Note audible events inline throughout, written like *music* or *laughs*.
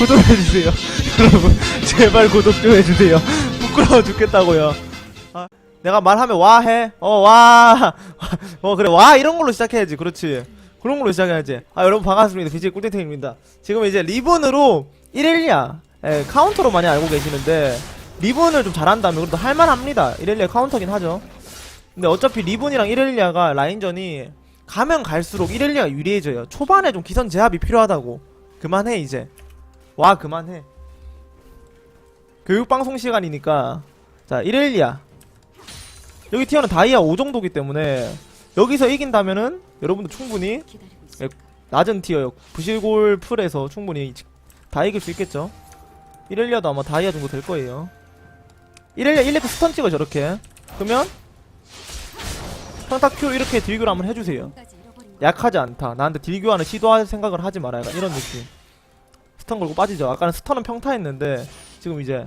구독해주세요. *laughs* 여러분, 제발 구독 좀 해주세요. 부끄러워 죽겠다고요. 아, 내가 말하면 와 해. 어, 와. *laughs* 어, 그래, 와. 이런 걸로 시작해야지. 그렇지. 그런 걸로 시작해야지. 아, 여러분 반갑습니다. BJ 꿀땡땡입니다. 지금 이제 리본으로 1일리아, 예, 카운터로 많이 알고 계시는데, 리본을 좀 잘한다면 그래도 할만합니다. 1일리아 카운터긴 하죠. 근데 어차피 리본이랑 1일리아가 라인전이 가면 갈수록 1일리아가 유리해져요. 초반에 좀 기선 제압이 필요하다고. 그만해, 이제. 와, 그만해. 교육방송 시간이니까. 자, 1일리아. 여기 티어는 다이아 5 정도기 때문에, 여기서 이긴다면은, 여러분도 충분히, 예, 낮은 티어, 부실골 풀에서 충분히 다 이길 수 있겠죠? 1일리아도 아마 다이아 정도 될 거예요. 1일리아 1레트 스턴 찍어, 저렇게. 그러면, 평타 Q 이렇게 딜교를 한번 해주세요. 약하지 않다. 나한테 딜교환을 시도할 생각을 하지. 약간 이런 느낌. 스턴 걸고 빠지죠. 아까는 스턴은 평타했는데 지금 이제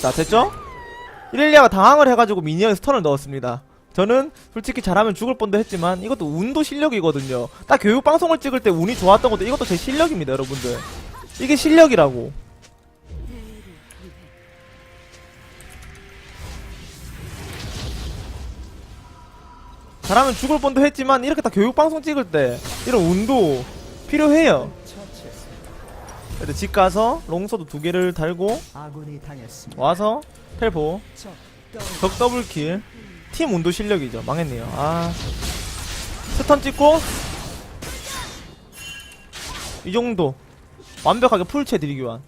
자 됐죠? 112가 당황을 해가지고 미니언 스턴을 넣었습니다. 저는 솔직히 잘하면 죽을 뻔도 했지만 이것도 운도 실력이거든요. 딱 교육 방송을 찍을 때 운이 좋았던 것도 이것도 제 실력입니다, 여러분들. 이게 실력이라고. 잘하면 죽을 뻔도 했지만 이렇게 다 교육 방송 찍을 때 이런 운도 필요해요. 그래도 집 가서 롱서도 두 개를 달고. 와서 텔포 적적 더블킬 팀 운도 실력이죠. 망했네요. 아 스턴 찍고 이 정도 완벽하게 풀체 드리기완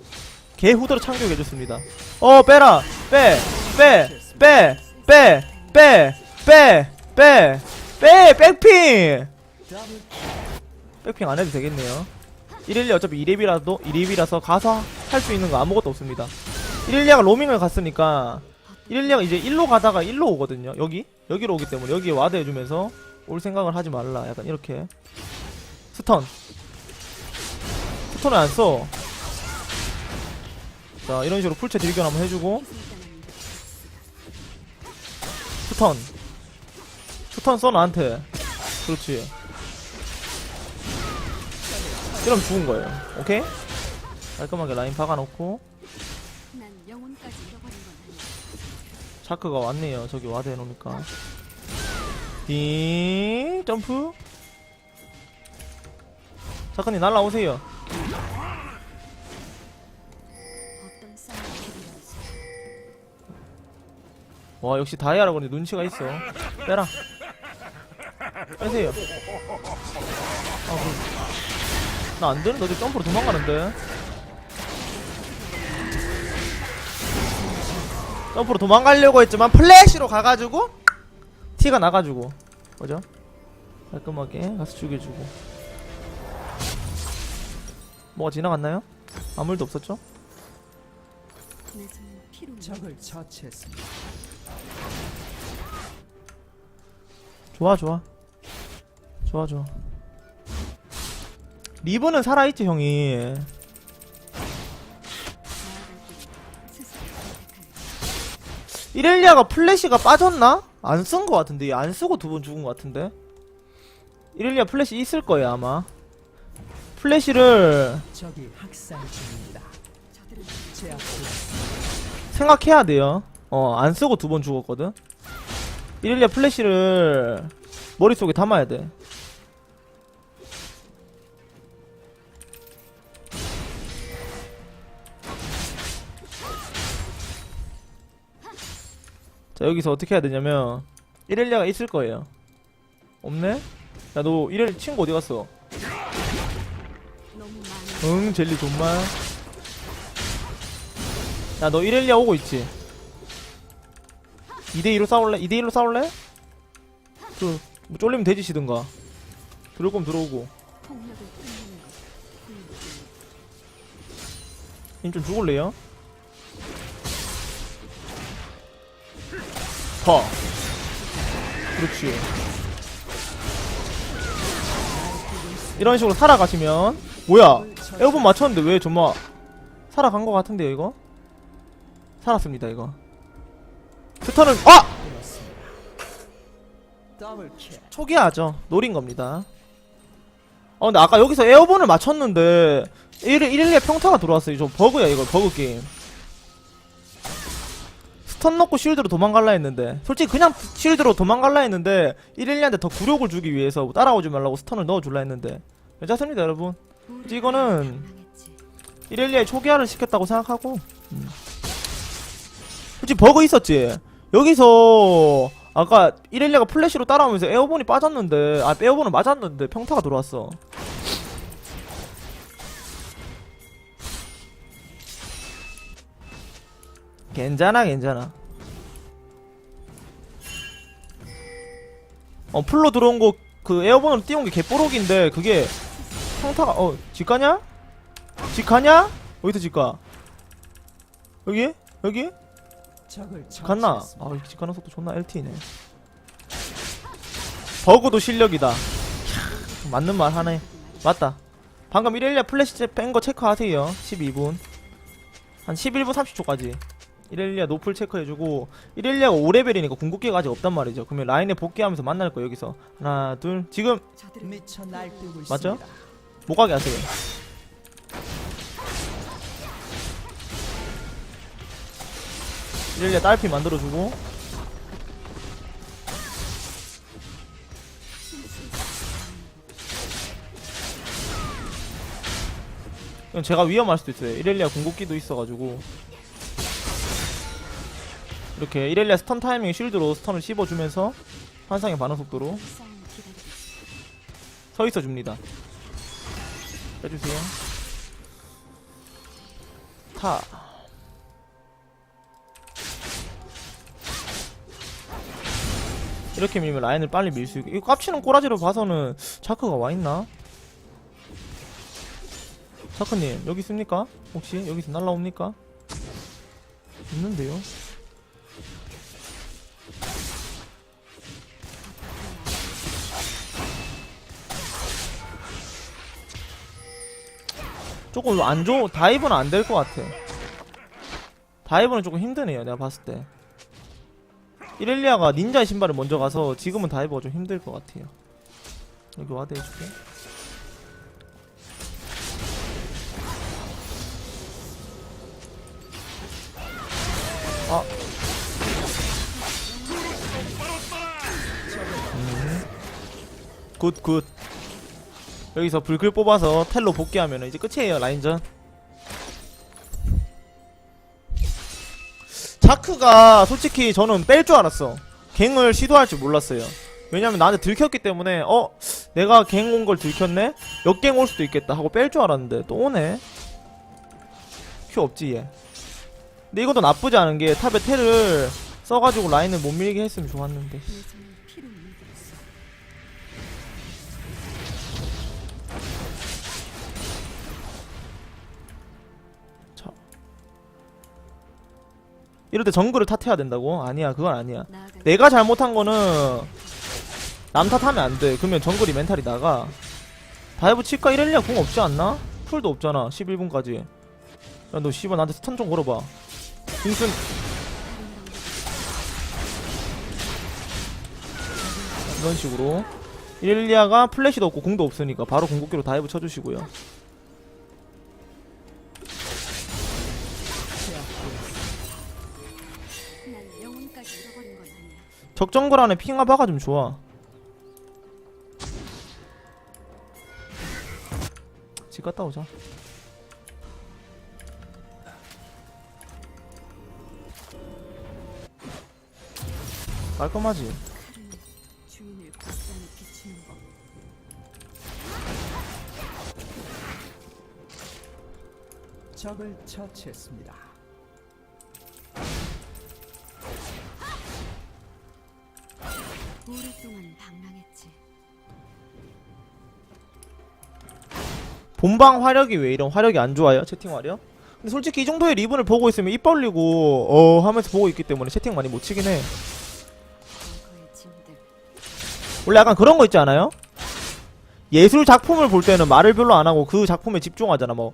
개 후드로 참교해줬습니다. 어 빼라 빼 빼 빼 빼 빼빼 빼 빼 백핑 더블 백핑 안 해도 되겠네요. 112 어차피 2렙이라도 2렙이라서 가서 할 수 있는 거 아무것도 없습니다. 112가 로밍을 갔으니까 112가 이제 1로 가다가 1로 오거든요. 여기 여기로 오기 때문에 여기에 와드 해주면서 올 생각을 하지 말라. 약간 이렇게 스턴 스턴을 안 써. 자 이런 식으로 풀체 딜견 한번 해주고 스턴 스턴 써 나한테 그렇지 이러면 죽은 거예요. 오케이? 깔끔하게 라인 박아놓고. 차크가 왔네요. 저기 와드 해놓으니까. 띵 점프. 차크님 날라오세요. 와 역시 다이아라 그런데 눈치가 있어. 빼라. 빼세요. 아, 그... 나안 되는데 어디 점프로 도망가는데. 점프로 도망가려고 했지만 플래시로 가가지고 티가 나가지고 뭐죠? 깔끔하게 가서 죽여주고 뭐가 지나갔나요? 아무 일도 없었죠? 적을 처치했습니다. 좋아 좋아 좋아 좋아 리브는 살아있지 형이. 이렐리아가 플래시가 빠졌나? 안 쓴 거 같은데. 안 쓰고 두 번 죽은 거 같은데. 이렐리아 플래시 있을 거예요 아마. 플래시를. 생각해야 돼요. 어 안 쓰고 두 번 죽었거든. 이렐리아 플래시를 머릿속에 담아야 돼 자 여기서 어떻게 해야 되냐면 이렐리아가 있을 거예요 없네? 야 너 이렐 친구 어디 갔어? 응 젤리 존말 야 너 이렐리아 오고 있지 2대2로 싸울래? 2대1로 싸울래? 그, 뭐 쫄리면 돼지시든가 들어올 거면 들어오고. 님 좀 죽을래요? 더 그렇지 이런 식으로 살아가시면 뭐야 에어본 맞췄는데 왜 정말 살아간 거 같은데요 이거? 살았습니다 이거 스턴은 아! 초기화죠. 노린 겁니다. 어, 근데 아까 여기서 에어본을 맞췄는데 1, 112에 평타가 들어왔어요. 저 버그야, 이거. 버그 게임. 스턴 넣고 쉴드로 도망갈라 했는데 솔직히 그냥 쉴드로 도망갈라 했는데 112한테 더 굴욕을 주기 위해서 따라오지 말라고 스턴을 넣어줄라 했는데 괜찮습니다 여러분 이거는 방랑했지. 112에 초기화를 시켰다고 생각하고 음. 솔직히 버그 있었지 여기서 아까 112가 플래시로 따라오면서 에어본이 빠졌는데 아 에어본은 맞았는데 평타가 들어왔어 괜찮아 괜찮아 어 풀로 들어온 거 그 에어본으로 띄운 게 개뽀록인데 그게 평타가 어 직가냐? 직가냐? 어디서 직가? 여기? 여기? 처치했습니다. 아, 집 가는 속도 존나 LT네. 버그도 실력이다. 캬, 맞는 말 하네. 맞다. 방금 112 플래시 뺀 거 체크하세요. 12분. 한 11분 30초까지. 112 노플 체크해주고 112가 5레벨이니까 궁극기가 아직 없단 말이죠. 그러면 라인에 복귀하면서 만날 거예요, 여기서. 하나, 둘. 지금 맞죠? 못 가게 하세요. 이럴려 딸피 만들어주고 이건 제가 위험할 수도 있어요. 이렐리아 궁극기도 있어가지고 이렇게 이렐리아 스턴 타이밍 쉴드로 스턴을 씹어주면서 환상의 반응 속도로 싸움 기다리고 있어. 서 있어 줍니다. 빼주세요. 타. 이렇게 밀면 라인을 빨리 밀 수 있고 이거 깝치는 꼬라지로 봐서는 자크가 와 있나? 자크님 여기 있습니까? 혹시 여기서 날라옵니까? 있는데요. 조금 안 좋, 다이브는 안 될 것 같아. 다이브는 조금 힘드네요, 내가 봤을 때. 이렐리아가 닌자의 신발을 먼저 가서 지금은 다이브가 좀 힘들 것 같아요. 여기 와드 해줄게. 아. 음. 굿, 굿. 여기서 불글 뽑아서 텔로 복귀하면 이제 끝이에요 라인전 자크가 솔직히 저는 뺄 줄 알았어 갱을 시도할 줄 몰랐어요 왜냐면 나한테 들켰기 때문에 어? 내가 갱 온 걸 들켰네? 역갱 올 수도 있겠다 하고 뺄 줄 알았는데 또 오네 큐 없지 얘 근데 이것도 나쁘지 않은 게 탑에 텔을 써가지고 라인을 못 밀게 했으면 좋았는데 이럴 때 정글을 탓해야 된다고? 아니야 그건 아니야 내가 잘못한 거는 남 탓하면 안 돼. 그러면 정글이 멘탈이 나가. 다이브 칠까 이렐리아 공 없지 않나? 풀도 없잖아. 11분까지. 야 너 씨발 나한테 스턴 좀 걸어봐. 궁순 이런 식으로 이렐리아가 플래시도 없고 궁도 없으니까 바로 궁극기로 다이브 쳐주시고요. 적정글 안에 박아 좀 좋아. 집 갔다 오자. 깔끔하지? 적을 처치했습니다. 오랫동안 방랑했지. 본방 화력이 왜 이런 화력이 안 좋아요? 채팅 화력? 근데 솔직히 이 정도의 리븐을 보고 있으면 입 벌리고 어 하면서 보고 있기 때문에 채팅 많이 못 치긴 해. 원래 약간 그런 거 있지 않아요? 예술 작품을 볼 때는 말을 별로 안 하고 그 작품에 집중하잖아. 뭐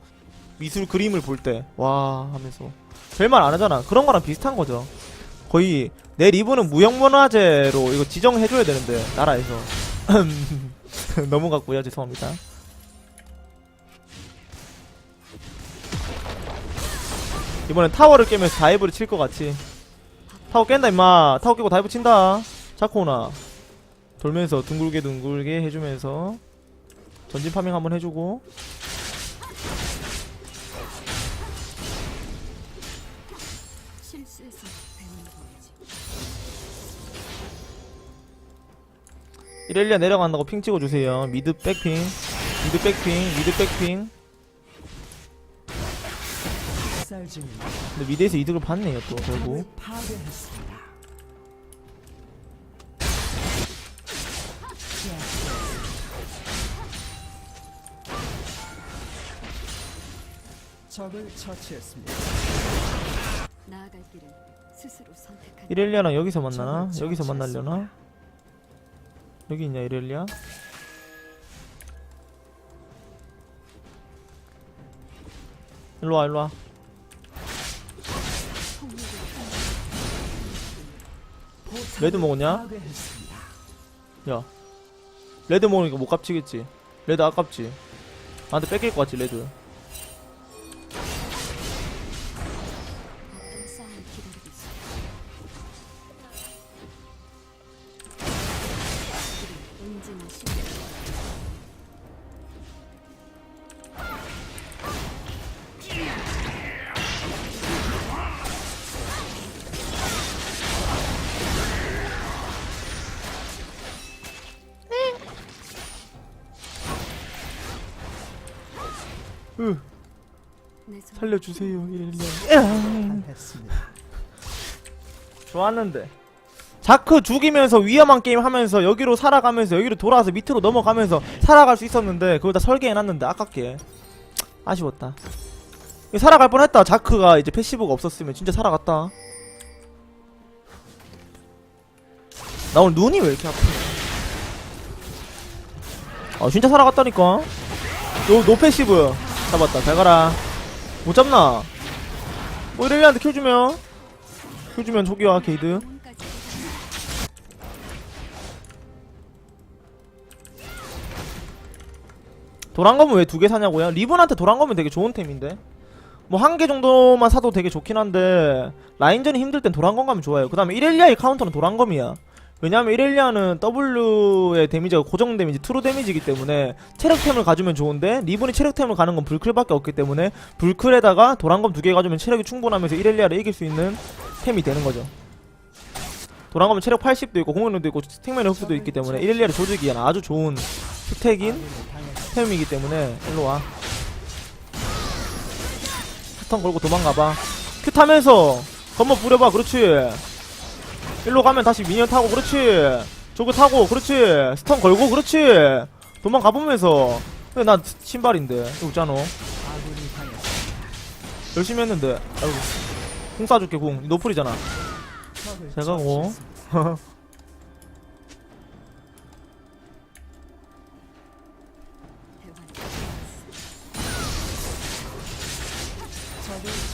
미술 그림을 볼 때 와 하면서 별말 안 하잖아. 그런 거랑 비슷한 거죠. 거의 내 리브는 무형문화재로 이거 지정해줘야 되는데 나라에서. *laughs* 넘어갔고요. 죄송합니다. 이번엔 타워를 깨면서 다이브를 칠 것 같이. 타워 깬다 임마. 타워 깨고 다이브 친다. 자코나. 돌면서 둥글게 둥글게 해주면서 전진 파밍 한번 해주고 이렐리아 내려간다고 핑 찍어주세요 미드 백핑 미드 백핑 미드 백핑. 근데 미드에서 이득을 봤네요 또 결국. 적을 처치했습니다. 나아갈 길은 스스로 선택하는 이렐리아랑 여기서 만나나? 여기서. 만나려나? 여기 있냐 이렐리아? 일로와 일로와. 레드 먹었냐? 야. 레드 먹으니까 못 깝치겠지. 레드 아깝지. 나한테 뺏길 것 같지 레드 살려주세요 했습니다. 좋았는데. 자크 죽이면서 위험한 게임 하면서 여기로 살아가면서 여기로 돌아와서 밑으로 넘어가면서 살아갈 수 있었는데 그걸 다 설계해놨는데 아깝게. 아쉬웠다. 살아갈 뻔했다. 자크가 이제 패시브가 없었으면 진짜 살아갔다. 나 오늘 눈이 왜 이렇게 아프냐. 아 진짜 살아갔다니까. 노, 노 패시브. 잡았다. 잘 가라 못 잡나? 뭐 이렐리한테 켜주면. 켜주면 초기화 게이드. 도란검은 왜 두 개 사냐고요? 리븐한테 도란검은 되게 좋은 템인데. 뭐 한 개 정도만 사도 되게 좋긴 한데 라인전이 힘들 땐 도란검 가면 좋아요. 그 다음에 이렐리아의 카운터는 도란검이야 왜냐하면 이렐리아는 W의 데미지가 고정 데미지, 트루 데미지이기 때문에 체력템을 가지면 좋은데 리븐이 체력템을 가는 건 불클밖에 없기 때문에 불클에다가 도란검 두 개 가지면 체력이 충분하면서 이렐리아를 이길 수 있는 템이 되는 거죠 도란검은 체력 80도 있고 공격력도 있고 생명의 흡수도 있기 때문에 이렐리아를 조지기 위한 아주 좋은 스택인. 템이기 때문에 일로 와. 스턴 걸고 도망가봐. 큐 타면서 건물 뿌려봐. 그렇지. 일로 가면 다시 미니언 타고 그렇지. 저거 타고 그렇지. 스턴 걸고 그렇지. 도망가 보면서. 근데 난 신발인데. 당했습니다. 열심히 했는데. 아이고. 궁 쏴줄게 궁. 노플이잖아. 적을 잘 가고.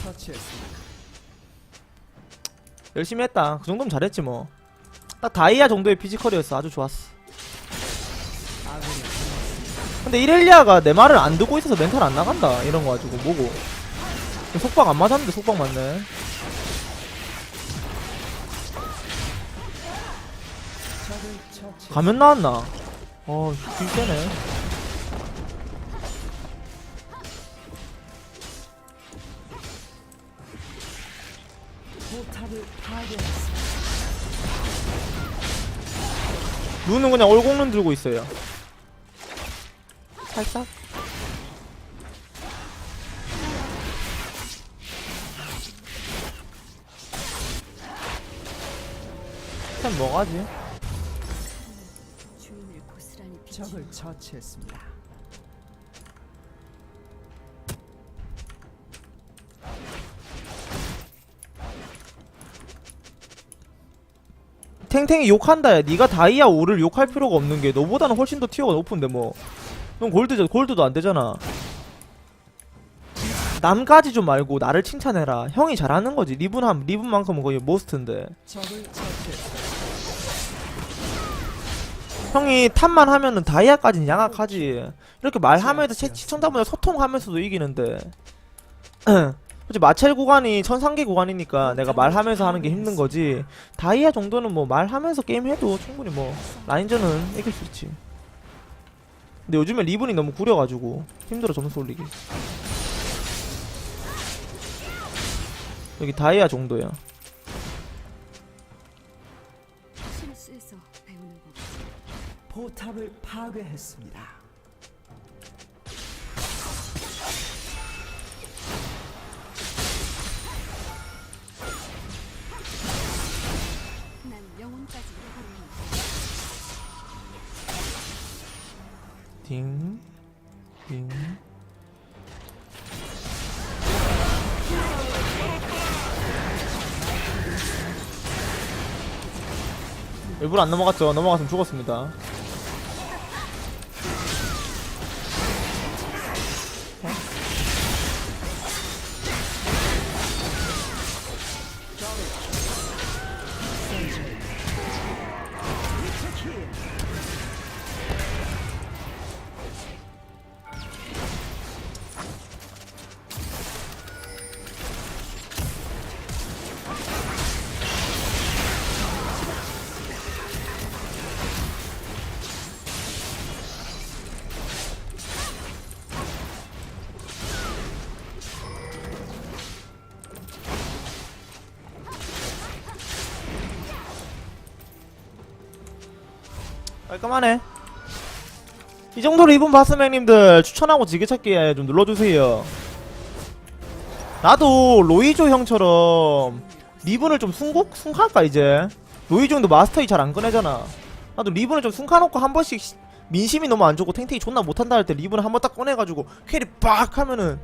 처치했습니다. 열심히 했다. 그 정도면 잘했지 뭐. 딱 다이아 정도의 피지컬이었어. 아주 좋았어. 근데 이렐리아가 내 말을 안 듣고 있어서 멘탈 안 나간다 이런 거 가지고 뭐고 속박 안 맞았는데 속박 맞네. 가면 나왔나 어 딜세네 눈은 그냥 얼공눈 들고 있어요 살짝 참 뭐가지? 적을 처치했습니다. 탱탱이 욕한다. 야 니가 다이아 5를 욕할 필요가 없는 게 너보다는 훨씬 더 티어가 높은데 뭐 넌 골드 골드도 안 되잖아. 남까지 좀 말고 나를 칭찬해라. 형이 잘하는 거지. 리븐 한 리븐만큼은 거의 모스트인데. 형이 탑만 하면은 다이아까지는 양악하지. 이렇게 말하면서 시- 시청자분들 소통하면서도 이기는데 *clears throat* 그치 마첼 구간이 천상계 구간이니까 내가 말하면서 하는 게 힘든 거지 다이아 정도는 뭐 말하면서 게임해도 충분히 뭐 라인전은 이길 수 있지 근데 요즘에 리븐이 너무 구려가지고 힘들어 점수 올리기 여기 다이아 정도야. 포탑을 파괴했습니다. 딩, 딩. 일부러 안 넘어갔죠. 넘어갔으면 죽었습니다. 깔끔하네. 이 정도로 봤으면 형님들 추천하고 지게찾기에 좀 눌러주세요. 나도 로이조 형처럼 리븐을 좀 숨고 숨할까 이제 로이조 형도 마스터이 잘 안 꺼내잖아. 나도 리븐을 좀 숨가놓고 한 번씩 시- 민심이 너무 안 좋고 탱탱이 존나 못한다 할 때 리븐을 한번 딱 꺼내가지고 캐리 빡 하면은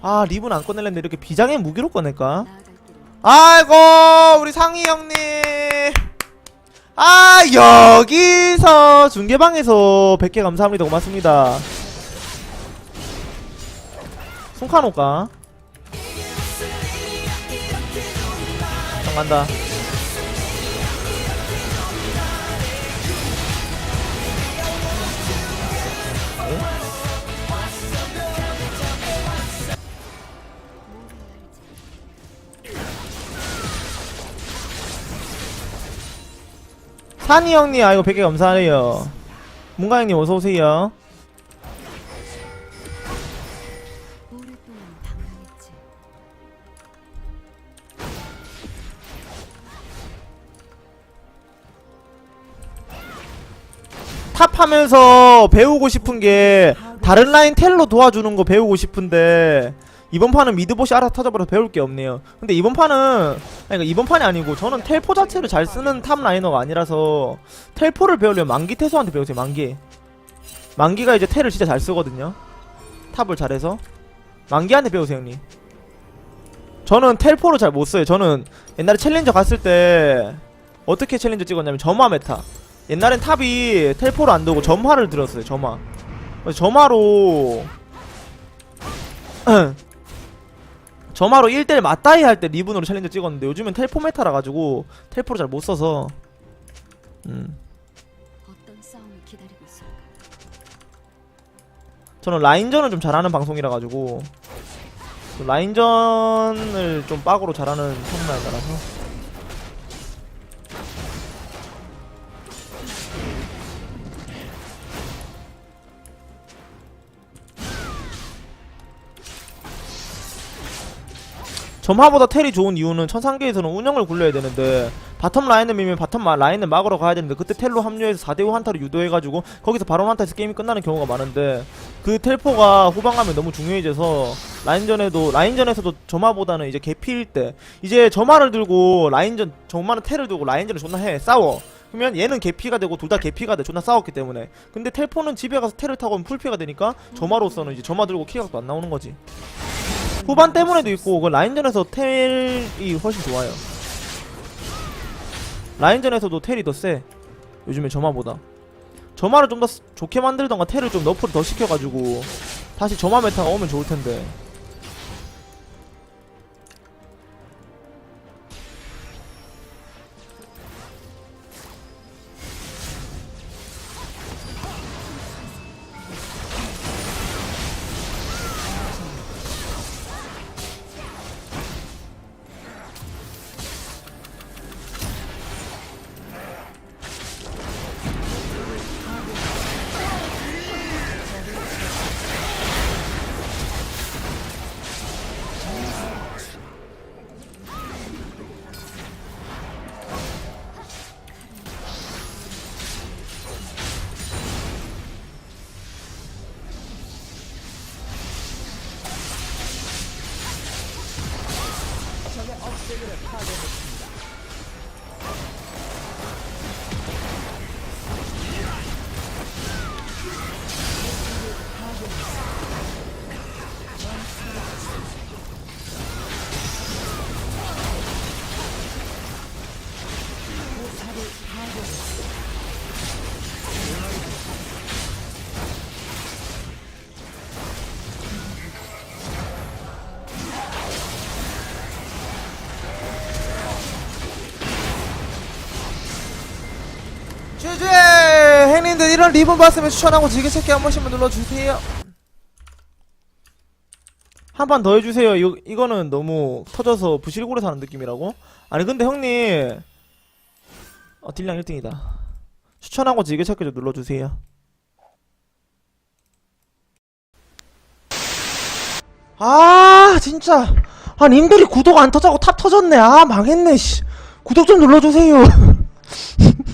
아 리븐 안 꺼낼랬는데 이렇게 비장의 무기로 꺼낼까? 아이고 우리 상희 형님 아 여기서 중계방에서 100개 감사합니다. 고맙습니다. 송카노가 형 간다 산이 형님 아이고 100개 감사해요 문가 형님 어서오세요. 탑하면서 배우고 싶은 게 다른 라인 텔로 도와주는 거 배우고 싶은데 이번 판은 미드보시 알아서 터져버려서 배울 게 없네요. 근데 이번 판은 아니 그러니까 이번 판이 아니고 저는 텔포 자체를 잘 쓰는 탑 라이너가 아니라서 텔포를 배우려면 만기 태수한테 배우세요. 만기. 만기가 이제 텔을 진짜 잘 쓰거든요. 탑을 잘해서 만기한테 배우세요, 형님. 저는 텔포를 잘 못 써요. 저는 옛날에 챌린저 갔을 때 어떻게 챌린저 찍었냐면 점화 메타. 옛날엔 탑이 텔포를 안 두고 점화를 들었어요 점화 점화로 *clears throat* 점화로 1대1 맞다이 할 때 리븐으로 챌린저 찍었는데 요즘엔 텔포 메타라 가지고 텔포를 잘 못 써서. 음? 저는 라인전을 좀 잘하는 방송이라 가지고 또 라인전을 좀 빡으로 잘하는 탑라이너라서 점화보다 텔이 좋은 이유는 천상계에서는 운영을 굴려야 되는데 바텀 라인을 밀면 바텀 마- 라인을 막으러 가야 되는데 그때 텔로 합류해서 4대5 한타를 유도해가지고 거기서 바로 한타에서 게임이 끝나는 경우가 많은데 그 텔포가 후방 가면 너무 중요해져서 라인전에도 라인전에서도 점화보다는 이제 개피일 때 이제 점화를 들고 라인전 점화는 텔을 들고 라인전을 존나 해 싸워. 그러면 얘는 개피가 되고 둘 다 개피가 돼 존나 싸웠기 때문에. 근데 텔포는 집에 가서 텔을 타고 풀피가 되니까 점화로서는 이제 점화 들고 키각도 안 나오는 거지 후반 때문에도 있고 그 라인전에서 텔이 훨씬 좋아요. 라인전에서도 텔이 더 세. 요즘에 점화보다. 점화를 좀 더 좋게 만들던가 텔을 좀 너프를 더 시켜가지고 다시 점화 메타가 오면 좋을 텐데 이런 리본 봤으면 추천하고 지그체크 한 번씩만 눌러주세요. 한 판 더 해주세요. 이거, 이거는 너무 터져서 부실고래 사는 느낌이라고? 아니 근데 형님. 어 딜량 1등이다. 추천하고 지그체크 좀 눌러주세요. 아 진짜. 아 님들이 구독 안 터자고 탑 터졌네. 아 망했네 씨. 구독 좀 눌러주세요 *laughs*